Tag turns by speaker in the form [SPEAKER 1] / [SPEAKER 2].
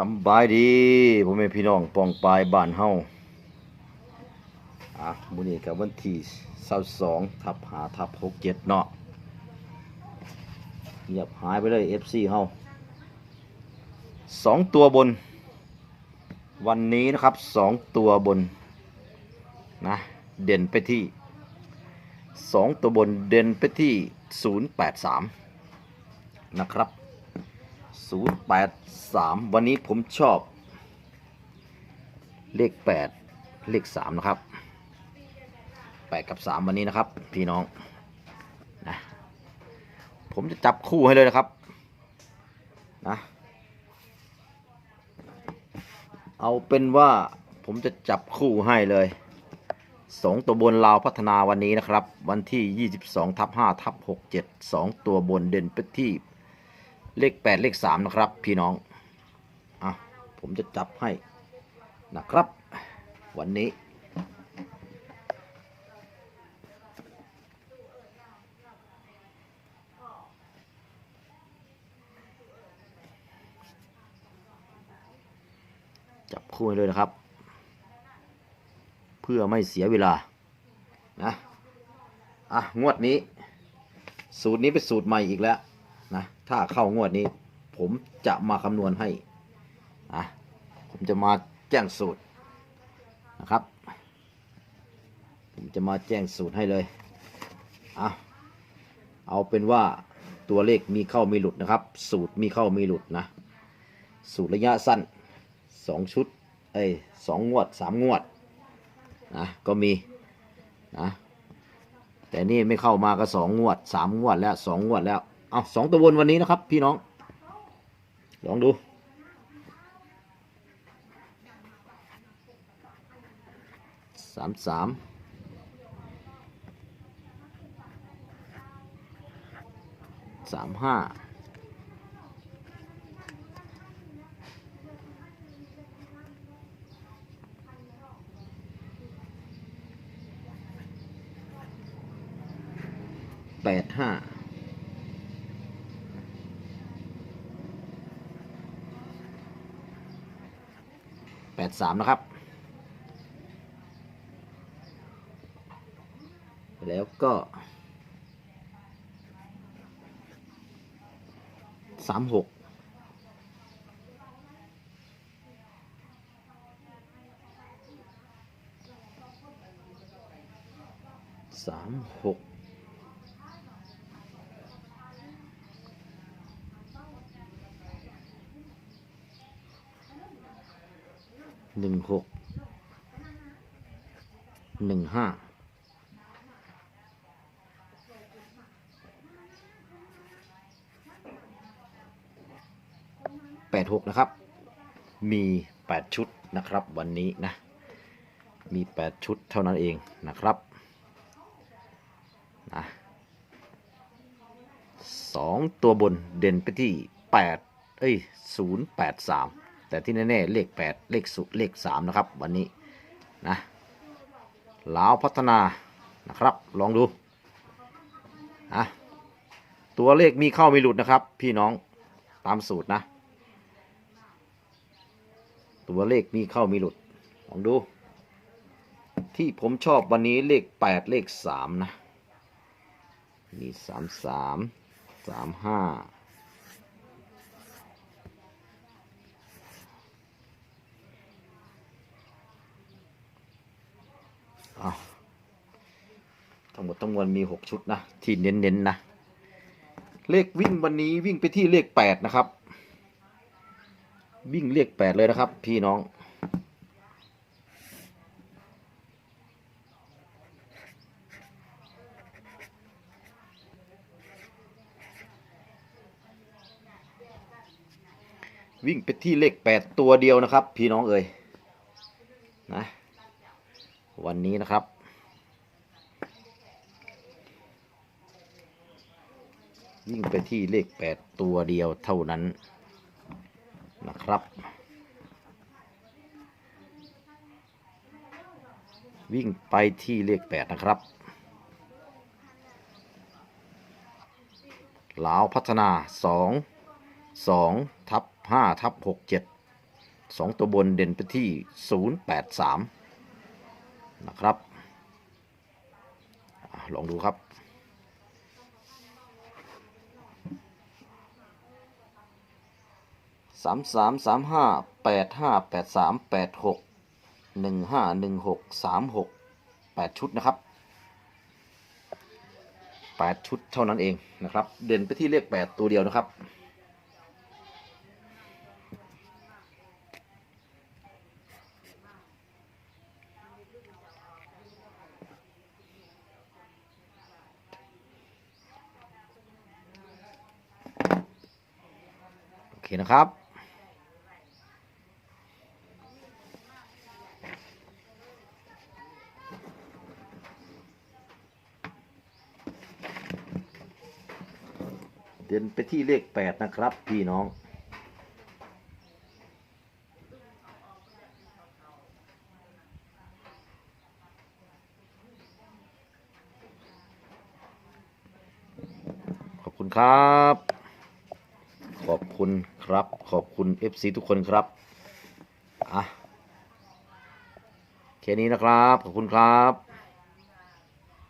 [SPEAKER 1] สำบายดีพ่อแม่พี่น้องปองปลายบ้านเฮาอะมื้อนี้กับวันที่22ทับหาทับ67เนาะเงียบหายไปเลย FC เฮาสองตัวบน วันนี้นะครับสองตัวบนนะเด่นไปที่สองตัวบนเด่นไปที่ 083 นะครับ 083 วันนี้ผมชอบ เลข 8 เลข 3 นะครับ 8 กับ 3 วันนี้นะครับ พี่น้องนะผมจะจับคู่ให้เลยนะครับนะเอาเป็นว่าผมจะจับคู่ให้เลยสองตัวบนลาวพัฒนาวันนี้นะครับ วันที่ 22ทับ5ทับ67 2 ตัวบนเด่นไปที่ เลข 8 เลข 3 นะครับ พี่น้อง อะ ผมจะจับให้นะครับ วันนี้ จับคู่ให้เลยนะครับ เพื่อไม่เสียเวลา นะ อะ งวดนี้ สูตรนี้เป็นสูตรใหม่อีกแล้ว ถ้าเข้างวดนี้ ผมจะมาคำนวณให้นะผมจะมาแจ้งสูตรนะครับ ผมจะมาแจ้งสูตรให้เลยเอาเอาเป็นว่าตัวเลขมีเข้ามีหลุดนะครับ สูตรมีเข้ามีหลุดนะ สูตรระยะสั้นสองชุดเอ้ยสองงวดสามงวดนะก็มีนะแต่นี่ไม่เข้ามาก็สองงวดสามงวดแล้วสองงวดแล้ว เอาสองตัวบนวันนี้นะครับ พี่น้อง ลองดู สามสามสามห้าแปดห้า แปดสามนะครับ แล้วก็สามหกสามหก หนึ่งหกหนึ่งห้าแปดหกนะครับ มีแปดชุดนะครับ วันนี้นะ มีแปดชุดเท่านั้นเองนะครับนะสองตัวบนเด่นไปที่แปดเอ้ยศูนย์แปดสาม แต่ที่แน่ๆเลข 8 เลขสุเลข 3 นะครับ วันนี้นะลาวพัฒนานะครับ ลองดูนะตัวเลขมีเข้ามีหลุดนะครับ พี่น้องตามสูตรนะ ตัวเลขมีเข้ามีหลุด ลองดู ที่ผมชอบวันนี้เลข 8 เลข 3 นะ มี 3 3 3 5 เอาทั้งหมดทั้งมวลมีหกชุดนะ ที่เน้นๆนนะ เลขวิ่งวันนี้วิ่งไปที่เลขแปดนะครับ วิ่งเลขแปดเลยนะครับ พี่น้อง วิ่งไปที่เลขแปดตัวเดียวนะครับ พี่น้องเอ๋ย วันนี้นะครับวิ่งไปที่เลขแปดตัวเดียวเท่านั้นนะครับ วิ่งไปที่เลขแปดนะครับลาวพัฒนาสองสองทับห้าทับหกเจ็ดสองตัวบนเด่นไปที่ศู นะครับอลองดูครับ สามสามสามห้าแปดห้าแปดสามแปดหกหนึ่งห้าหนึ่งหกสามหกแปดชุดนะครับแปดชุดเท่านั้นเองนะครับ เด่นไปที่เลขแปดตัวเดียวนะครับ เคนะครับ เดินไปที่เลขแปดนะครับ พี่น้องขอบคุณครับ ขอบคุณครับ ขอบคุณ FC ทุกคนครับอะแค่นี้นะครับ ขอบคุณครับ